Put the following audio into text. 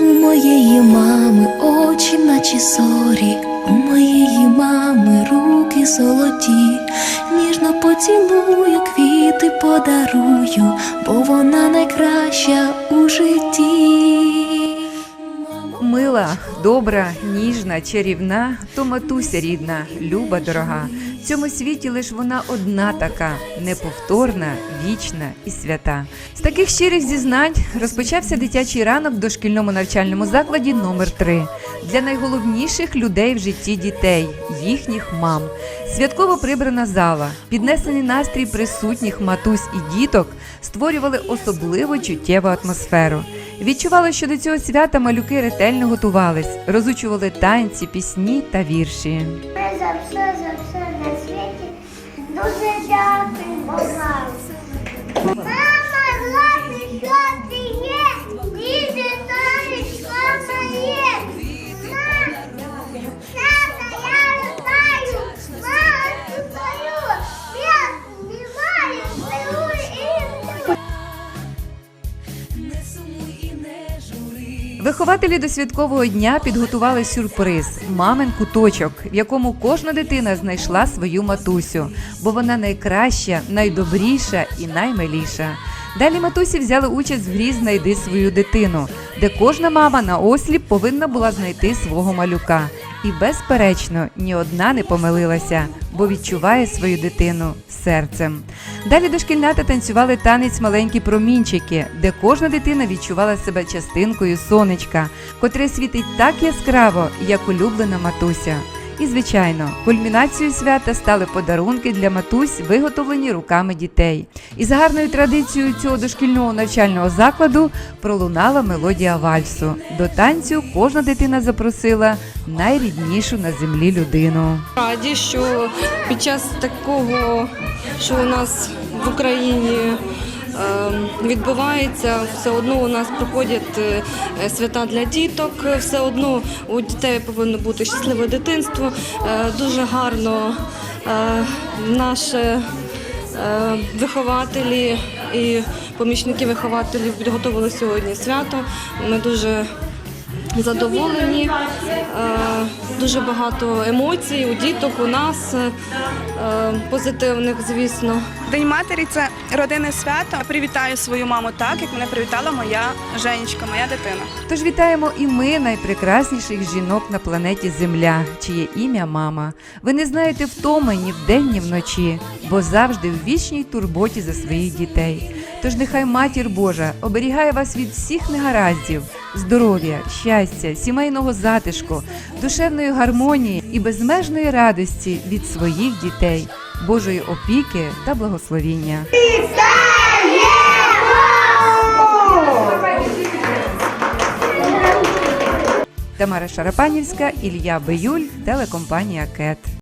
У моєї мами очі, наче зорі, у моєї мами руки золоті, ніжно поцілую, квіти подарую, бо вона найкраща у житті. Мила, добра, ніжна, чарівна, то матуся рідна, люба дорога. В цьому світі лиш вона одна така, неповторна, вічна і свята. З таких щирих зізнань розпочався дитячий ранок в дошкільному навчальному закладі номер 3 для найголовніших людей в житті дітей, їхніх мам. Святково прибрана зала, піднесений настрій присутніх матусь і діток створювали особливо чуттєву атмосферу. Відчували, що до цього свята малюки ретельно готувались, розучували танці, пісні та вірші. Все, за все на світі. Дуже дякую вам. Вихователі до святкового дня підготували сюрприз мамин куточок, в якому кожна дитина знайшла свою матусю, бо вона найкраща, найдобріша і наймиліша. Далі матусі взяли участь в грі Знайди свою дитину, де кожна мама на осліп повинна була знайти свого малюка. І безперечно, ні одна не помилилася, бо відчуває свою дитину серцем. Далі дошкільнята танцювали танець маленькі промінчики, де кожна дитина відчувала себе частинкою сонечка, котре світить так яскраво, як улюблена матуся. І, звичайно, кульмінацією свята стали подарунки для матусь, виготовлені руками дітей. І за гарною традицією цього дошкільного навчального закладу пролунала мелодія вальсу. До танцю кожна дитина запросила найріднішу на землі людину. Раді, що під час такого, що у нас в Україні відбувається, все одно у нас проходять е, свята для діток, все одно у дітей повинно бути щасливе дитинство. Е, Дуже гарно е, наші е, вихователі і помічники вихователів підготували сьогодні свято. Ми дуже задоволені. Е, Дуже багато емоцій у діток, у нас е, е, позитивних, звісно. День матері це родинне свято. Я привітаю свою маму так, як мене привітала моя Женечка, моя дитина. Тож вітаємо і ми найпрекрасніших жінок на планеті Земля, чиє ім'я мама. Ви не знаєте втоми ні вдень, ні вночі, бо завжди в вічній турботі за своїх дітей. Тож нехай матір Божа оберігає вас від всіх негараздів, здоров'я, щастя, сімейного затишку, душевної гармонії і безмежної радості від своїх дітей, Божої опіки та благословіння. Тамара Шарапанівська, Ілья Биюль, телекомпанія Кет.